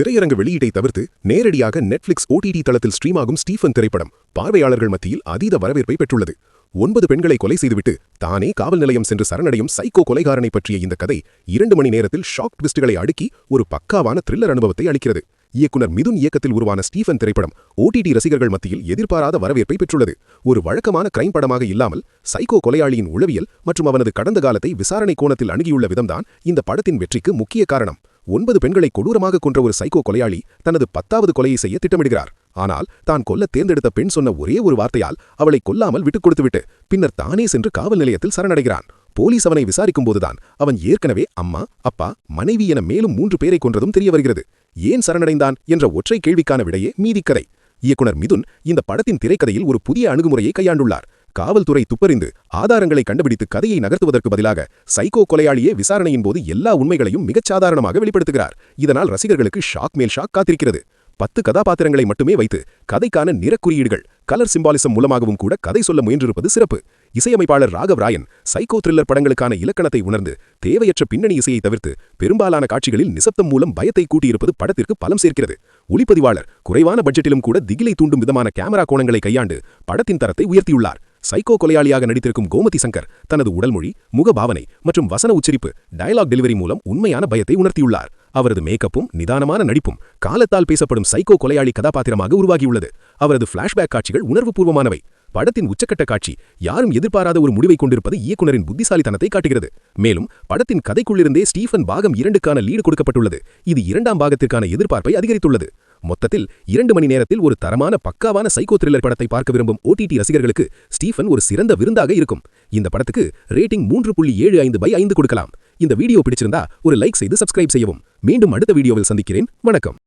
திரையரங்கு வெளியீட்டை தவிர்த்து நேரடியாக நெட்ஃபிளிக்ஸ் ஓடிடி தளத்தில் ஸ்ட்ரீமாகும் ஸ்டீஃபன் திரைப்படம் பார்வையாளர்கள் மத்தியில் அதீத வரவேற்பை பெற்றுள்ளது. ஒன்பது பெண்களை கொலை செய்துவிட்டு தானே காவல் நிலையம் சென்று சரணடையும் சைக்கோ கொலைகாரனை பற்றிய இந்த கதை இரண்டு மணி நேரத்தில் ஷாக் ட்விஸ்டுகளை அடுக்கி ஒரு பக்காவான த்ரில்லர் அனுபவத்தை அளிக்கிறது. இயக்குனர் மிதுன் இயக்கத்தில் உருவான ஸ்டீஃபன் திரைப்படம் ஓடிடி ரசிகர்கள் மத்தியில் எதிர்பாராத வரவேற்பை பெற்றுள்ளது. ஒரு வழக்கமான கிரைம் படமாக இல்லாமல் சைக்கோ கொலையாளியின் உளவியல் மற்றும் அவனது கடந்த காலத்தை விசாரணை கோணத்தில் அணுகியுள்ள விதம்தான் இந்த படத்தின் வெற்றிக்கு முக்கிய காரணம். ஒன்பது பெண்களை கொடூரமாக கொன்ற ஒரு சைக்கோ கொலையாளி தனது பத்தாவது கொலையை செய்ய திட்டமிடுகிறார். ஆனால் தான் கொல்ல தேர்ந்தெடுத்த பெண் சொன்ன ஒரே ஒரு வார்த்தையால் அவளை கொல்லாமல் விட்டுக் கொடுத்துவிட்டு பின்னர் தானே சென்று காவல் நிலையத்தில் சரணடைகிறான். போலீஸ் அவனை விசாரிக்கும் போதுதான் அவன் ஏற்கனவே அம்மா அப்பா மனைவி என மேலும் மூன்று பேரை கொன்றதும் தெரிய வருகிறது. ஏன் சரணடைந்தான் என்ற ஒற்றை கேள்விக்கான விடையே மீதிக்கதை. இயக்குனர் மிதுன் இந்த படத்தின் திரைக்கதையில் ஒரு புதிய அணுகுமுறையை கையாண்டுள்ளார். காவல்துறை துப்பறிந்து ஆதாரங்களை கண்டுபிடித்து கதையை நகர்த்துவதற்கு பதிலாக சைக்கோ கொலையாளியே விசாரணையின் போது எல்லா உண்மைகளையும் மிகச் சாதாரணமாக வெளிப்படுத்துகிறார். இதனால் ரசிகர்களுக்கு ஷாக் மேல் ஷாக் காத்திருக்கிறது. பத்து கதாபாத்திரங்களை மட்டுமே வைத்து கதைக்கான நிறக்குறியீடுகள் கலர் சிம்பாலிசம் மூலமாகவும் கூட கதை சொல்ல முயன்றிருப்பது சிறப்பு. இசையமைப்பாளர் ராகவ் ராயன் சைக்கோ த்ரில்லர் படங்களுக்கான இலக்கணத்தை உணர்ந்து தேவையற்ற பின்னணி இசையை தவிர்த்து பெரும்பாலான காட்சிகளில் நிசப்தம் மூலம் பயத்தை கூட்டியிருப்பது படத்திற்கு பலம் சேர்க்கிறது. ஒளிப்பதிவாளர் குறைவான பட்ஜெட்டிலும் கூட திகிலை தூண்டும் விதமான கேமரா கோணங்களை கையாண்டு படத்தின் தரத்தை உயர்த்தியுள்ளார். சைக்கோ கொலையாளியாக நடித்திருக்கும் கோமதி சங்கர் தனது உடல்மொழி முகபாவனை மற்றும் வசன உச்சரிப்பு டயலாக் டெலிவரி மூலம் உண்மையான பயத்தை உணர்த்தியுள்ளார். அவரது மேக்கப்பும் நிதானமான நடிப்பும் காலத்தால் பேசப்படும் சைக்கோ கொலையாளி கதாபாத்திரமாக உருவாகியுள்ளது. அவரது பிளாஷ்பேக் காட்சிகள் உணர்வுபூர்வமானவை. படத்தின் உச்சக்கட்ட காட்சி யாரும் எதிர்பாராத ஒரு முடிவை கொண்டிருப்பது இயக்குனரின் புத்திசாலித்தனத்தை காட்டுகிறது. மேலும் படத்தின் கதைக்குள்ளிருந்தே ஸ்டீஃபன் பாகம் இரண்டுக்கான லீடு கொடுக்கப்பட்டுள்ளது. இது இரண்டாம் பாகத்திற்கான எதிர்பார்ப்பை அதிகரித்துள்ளது. மொத்தத்தில் இரண்டு மணி நேரத்தில் ஒரு தரமான பக்காவான சைக்கோ த்ரில்லர் படத்தை பார்க்க விரும்பும் ஓடிடி ரசிகர்களுக்கு ஸ்டீஃபன் ஒரு சிறந்த விருந்தாக இருக்கும். இந்த படத்துக்கு ரேட்டிங் மூன்று புள்ளி ஏழு ஐந்து பை ஐந்து கொடுக்கலாம். இந்த வீடியோ பிடிச்சிருந்தா ஒரு லைக் செய்து சப்ஸ்கிரைப் செய்யவும். மீண்டும் அடுத்த வீடியோவில் சந்திக்கிறேன். வணக்கம்.